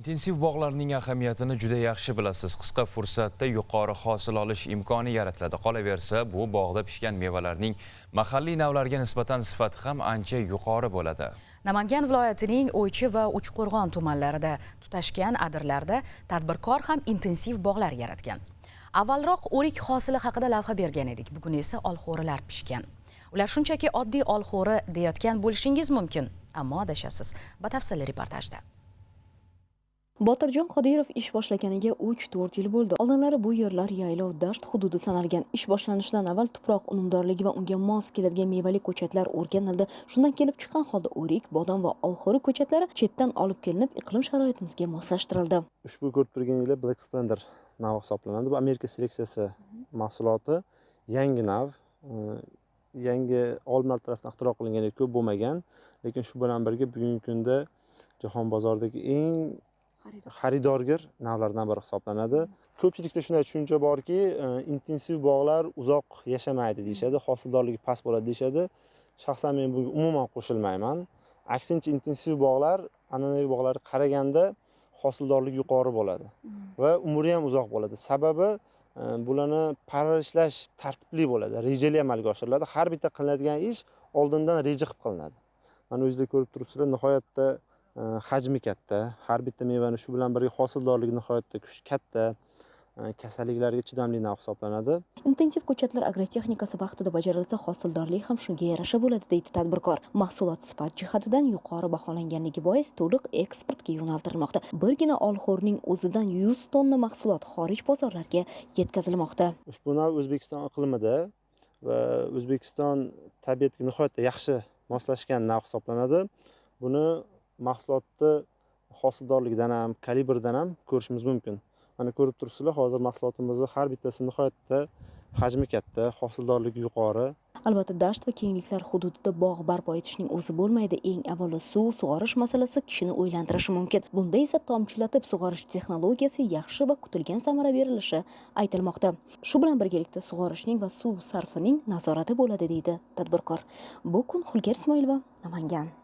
intensiv bog'larning ahamiyatini juda yaxshi bilasiz. Qisqa fursatda yuqori hosil olish imkoni yaratiladi. Qolaversa bu bog'da pishgan mevalarning mahalliy navlarga nisbatan sifati ham ancha yuqori bo'ladi. Namangan viloyatining o'ychi va uchqo'rg'on tumanlarida tutashgan adirlarda tadbirkor ham intensiv bog'lar yaratgan. Avvalroq o'rik hosili haqida lavha bergan edik. Bugun esa olxo'rilar pishgan. Ular shunchaki oddiy olxo'ri deyotgan bo'lishingiz mumkin ammo adashasiz. Batafsil reportajda. Botirjon qodirov ish boshlaganiga 3-4 yil bo'ldi. Oldinlari bu yerlar yaylov dasht hududi sanalgan. Ish boshlanishidan avval tuproq unumdorligi va unga mos keladigan mevali ko'chatlar o'rganildi. Shundan kelib chiqqan holda o'rik bodom va olxo'ri ko'chatlari chetdan olib kelinib iqlim sharoitimizga moslashtirildi. Ushbu ko'rib turganinglar black splendor navi hisoblanadi. Bu amerika seleksiyasi mahsuloti. Yangi nav e, yangi olimlar tarafidan ixtiro qilingan ko'p bo'lmagan lekin shu bilan birga bugungi kunda jahon bozoridagi eng xaridorgir navlardan biri hisoblanadi. Ko'pchilikda shunday tushuncha borki e, intensiv bog'lar uzoq yashamaydi deyishadi hosildorligi past bo'ladi deyishadi. Shaxsan men bunga umuman qo'shilmayman. Aksincha intensiv bog'lar an'anaviy bog'larga qaraganda hosildorligi yuqori bo'ladi va umri ham uzoq bo'ladi. Sababi e, bularni parvarishlash tartibli bo'ladi rejali amalga oshiriladi. Har bitta qilinadigan ish oldindan reja qilib qilinadi. Mana o'zingizlar ko'rib turibsizlar nihoyatda hajmi katta. Har bitta mevani shu bilan birga hosildorligi nihoyatda kuch- katta. E, kasalliklarga chidamli nav hisoblanadi. Intensiv ko'chatlar agrotexnikasi vaqtida bajarilsa hosildorlik ham shunga yarasha bo'ladi deydi tadbirkor. Mahsulot sifat jihatidan yuqori baholanganligi bois to'liq eksportga yo'naltirilmoqda. Birgina olxo'rning o'zidan 100 tonna mahsulot xorij bozorlariga yetkazilmoqda. Ushbu nav o'zbekiston iqlimida va o'zbekiston tabiatiga nihoyatda yaxshi moslashgan nav hisoblanadi. Buni mahsulotni hosildorligidan ham kalibridan ham ko'rishimiz mumkin. Mana ko'rib turibsizlar hozir mahsulotimizni har bittasi nihoyatda hajmi katta hosildorligi yuqori. Albatta dasht va kengliklar hududida bog' barpo etishning o'zi bo'lmaydi. Eng avvalo suv sug'orish masalasi kishini o'ylantirishi mumkin. Bunda esa tomchilatib sug'orish texnologiyasi yaxshi va kutilgan samara berilishi aytilmoqda. Shu bilan birgalikda sug'orishning va suv sarfining nazorati bo'ladi deydi tadbirkor. Bu kun xulgar ismoilova namangan.